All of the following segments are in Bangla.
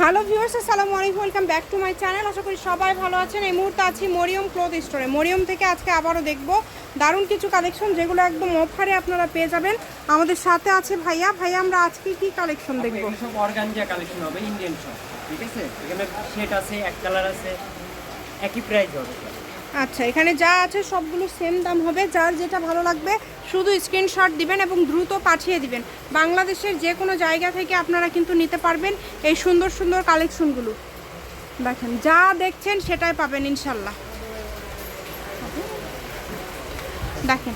হ্যালো ভিউয়ার্স আসসালামু আলাইকুম welcome back to my channel. আশা করি সবাই ভালো আছেন। এই মুহূর্তে আছি মরিয়ম ক্লোথ স্টোরে। মরিয়ম থেকে আজকে আবারও দেখব দারুণ কিছু কালেকশন যেগুলো একদম অফারে আপনারা পেয়ে যাবেন। আমাদের সাথে আছে ভাইয়া। ভাইয়া আমরা আজকে কি কালেকশন দেখব? সব অর্গানজা কালেকশন হবে ইন্ডিয়ান সব ঠিক আছে? এখানে সেট আছে এক কালার আছে একই প্রাইস হবে। আচ্ছা এখানে যা আছে সবগুলো সেম দাম হবে। যার যেটা ভালো লাগবে, শুধু স্ক্রিনশট দিবেন এবং দ্রুত পাঠিয়ে দিবেন। বাংলাদেশের যে কোনো জায়গা থেকে আপনারা কিন্তু নিতে পারবেন এই সুন্দর সুন্দর কালেকশনগুলো দেখেন, যা দেখছেন সেটাই পাবেন ইনশাল্লাহ। দেখেন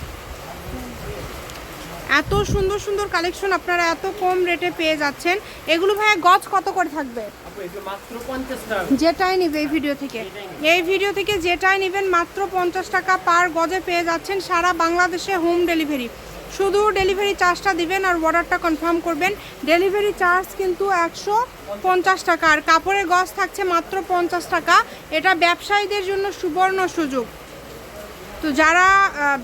এত সুন্দর সুন্দর কালেকশন আপনারা এত কম রেটে পেয়ে যাচ্ছেন। এগুলো ভাইয়া গজ কত করে থাকবে? যেটাই নিবে এই ভিডিও থেকে। এই ভিডিও থেকে যেটাই নেবেন মাত্র পঞ্চাশ টাকা পার গজে পেয়ে যাচ্ছেন সারা বাংলাদেশে হোম ডেলিভারি শুধু ডেলিভারি চার্জটা দিবেন আর অর্ডারটা কনফার্ম করবেন। ডেলিভারি চার্জ কিন্তু একশো পঞ্চাশ টাকা। আর কাপড়ের গজ থাকছে মাত্র পঞ্চাশ টাকা। এটা ব্যবসায়ীদের জন্য সুবর্ণ সুযোগ। তো যারা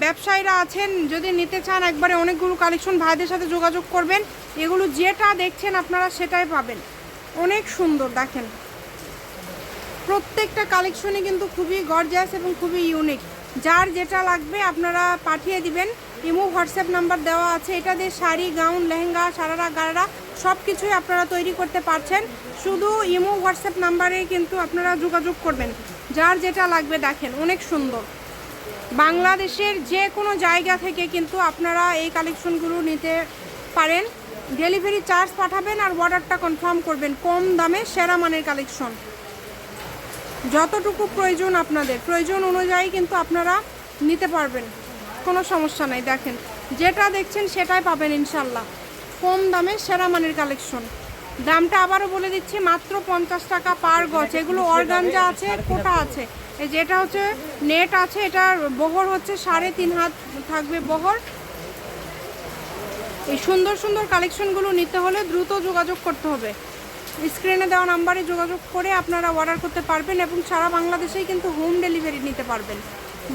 ব্যবসায়ীরা আছেন, যদি নিতে চান, একবারে অনেকগুলো কালেকশন ভাইদের সাথে যোগাযোগ করবেন। এগুলো যেটা দেখছেন আপনারা সেটাই পাবেন। অনেক সুন্দর, দেখেন। প্রত্যেকটা কালেকশনে কিন্তু খুবই গর্জিয়াস এবং খুবই ইউনিক যার যেটা লাগবে আপনারা পাঠিয়ে দিবেন। ইমো, হোয়াটসঅ্যাপ নাম্বার দেওয়া আছে। এটা দিয়ে শাড়ি, গাউন, লেহেঙ্গা, সারারা, গারারা সব কিছুই আপনারা তৈরি করতে পারছেন। শুধু ইমো, হোয়াটসঅ্যাপ নাম্বারে কিন্তু আপনারা যোগাযোগ করবেন। যার যেটা লাগবে, দেখেন, অনেক সুন্দর। বাংলাদেশের যে কোনো জায়গা থেকে কিন্তু আপনারা এই কালেকশনগুলো নিতে পারেন। ডেলিভারি চার্জ পাঠাবেন আর অর্ডারটা কনফার্ম করবেন কম দামে সেরা মানের কালেকশন। যতটুকু প্রয়োজন আপনাদের, প্রয়োজন অনুযায়ী কিন্তু আপনারা নিতে পারবেন। কোনো সমস্যা নাই, দেখেন। যেটা দেখছেন সেটাই পাবেন ইনশাল্লাহ। কম দামে সেরা মানের কালেকশন। দামটা আবারও বলে দিচ্ছি, মাত্র পঞ্চাশ টাকা পার গছ এগুলো অর্গানজা আছে, কোটা আছে। যেটা হচ্ছে নেট আছে এটার বহর হচ্ছে সাড়ে তিন হাত থাকবে বহর। এই সুন্দর সুন্দর কালেকশনগুলো নিতে হলে দ্রুত যোগাযোগ করতে হবে। স্ক্রিনে দেওয়া নাম্বারে যোগাযোগ করে আপনারা অর্ডার করতে পারবেন এবং সারা বাংলাদেশেই কিন্তু হোম ডেলিভারি নিতে পারবেন।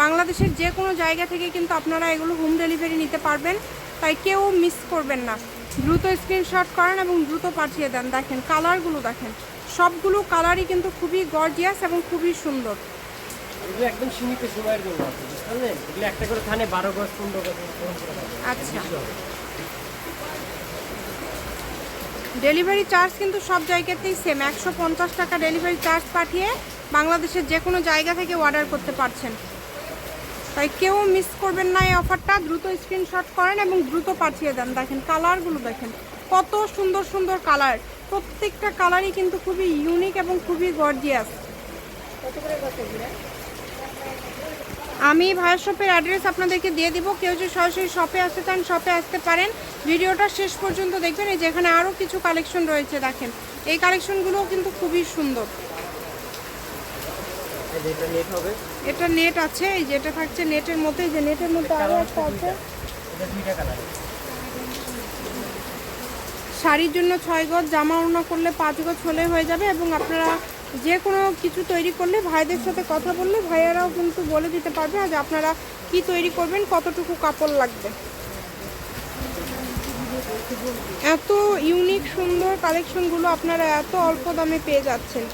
বাংলাদেশের যে কোনো জায়গা থেকে কিন্তু আপনারা এগুলো হোম ডেলিভারি নিতে পারবেন। তাই কেউ মিস করবেন না। দ্রুত স্ক্রিনশট করেন এবং দ্রুত পাঠিয়ে দেন। দেখেন কালারগুলো দেখেন। সবগুলো কালারই কিন্তু খুবই গর্জিয়াস এবং খুবই সুন্দর। এগুলো একদম সীমিত সময়ের জন্য আছে এগুলো একটা করে থানে বারো গজ পনেরো গজ করে। আচ্ছা। ডেলিভারি চার্জ কিন্তু সব জায়গাতেই সেম একশো পঞ্চাশ টাকা ডেলিভারি চার্জ পাঠিয়ে বাংলাদেশের যে কোনো জায়গা থেকে অর্ডার করতে পারছেন। তাই কেউ মিস করবেন না এই অফারটা দ্রুত স্ক্রিনশট করেন এবং দ্রুত পাঠিয়ে দেন। দেখেন কালারগুলো দেখেন কত সুন্দর সুন্দর কালার প্রত্যেকটা কালারই কিন্তু খুবই ইউনিক এবং খুবই গর্জিয়াস আমি ভাইয়ের শপের অ্যাড্রেস আপনাদেরকে দিয়ে দিব। কেউ যদি সরাসরি শপে আসতে চান শপে আসতে পারেন। ভিডিওটা শেষ পর্যন্ত দেখবেন। এই যেখানে আরও কিছু কালেকশন রয়েছে দেখেন। এই কালেকশনগুলোও কিন্তু খুবই সুন্দর। এটা নেট হবে। এটা নেট আছে। এই যেটা থাকছে নেটের মধ্যে। যে নেটের মধ্যে আরও একটা আছে। শাড়ির জন্য ছয় গজ জামা ওড়না করলে পাঁচ গজ হলে হয়ে যাবে এবং আপনারা যে কোনো কিছু তৈরি করলে, ভাইদের সাথে কথা বললে ভাইয়ারাও কিন্তু বলে দিতে পারবে যে আপনারা কি তৈরি করবেন, কতটুকু কাপড় লাগবে। এত ইউনিক সুন্দর কালেকশনগুলো আপনারা এত অল্প দামে পেয়ে যাচ্ছেন।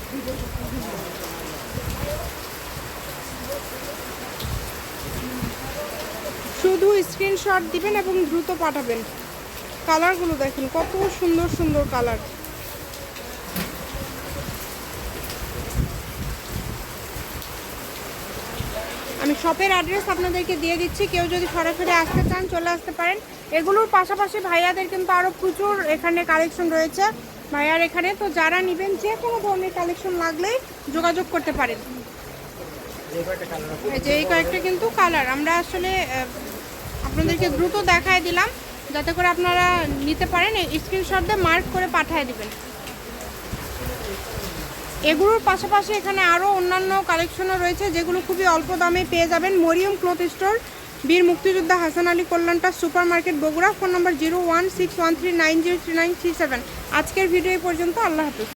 শুধু স্ক্রিনশট দিবেন এবং দ্রুত পাঠাবেন। কালারগুলো দেখেন, কত সুন্দর সুন্দর কালার আমি শপের অ্যাড্রেস আপনাদেরকে দিয়ে দিচ্ছি। কেউ যদি সরাসরি আসতে চান, চলে আসতে পারেন। এগুলোর পাশাপাশি ভাইয়াদের কিন্তু আরও প্রচুর এখানে কালেকশন রয়েছে। ভাইয়ার এখানে। তো যারা নেবেন, যে কোনো ধরনের কালেকশন লাগলেই যোগাযোগ করতে পারেন। যে এই কয়েকটা কিন্তু কালার আমরা আসলে আপনাদেরকে দ্রুত দেখায় দিলাম। যাতে করে আপনারা নিতে পারেন। স্ক্রিনশট দিয়ে মার্ক করে পাঠিয়ে দিবেন। এগুলোর পাশাপাশি এখানে আরও অন্যান্য কালেকশনও রয়েছে, যেগুলো খুবই অল্প দামে পেয়ে যাবেন। মরিয়ম ক্লথ স্টোর, বীর মুক্তিযোদ্ধা Hasan Ali কল্যাণটা super market Bogura, phone number zero one six one three nine nine three seven. আজকের ভিডিও পর্যন্ত, আল্লাহ হাফিজ।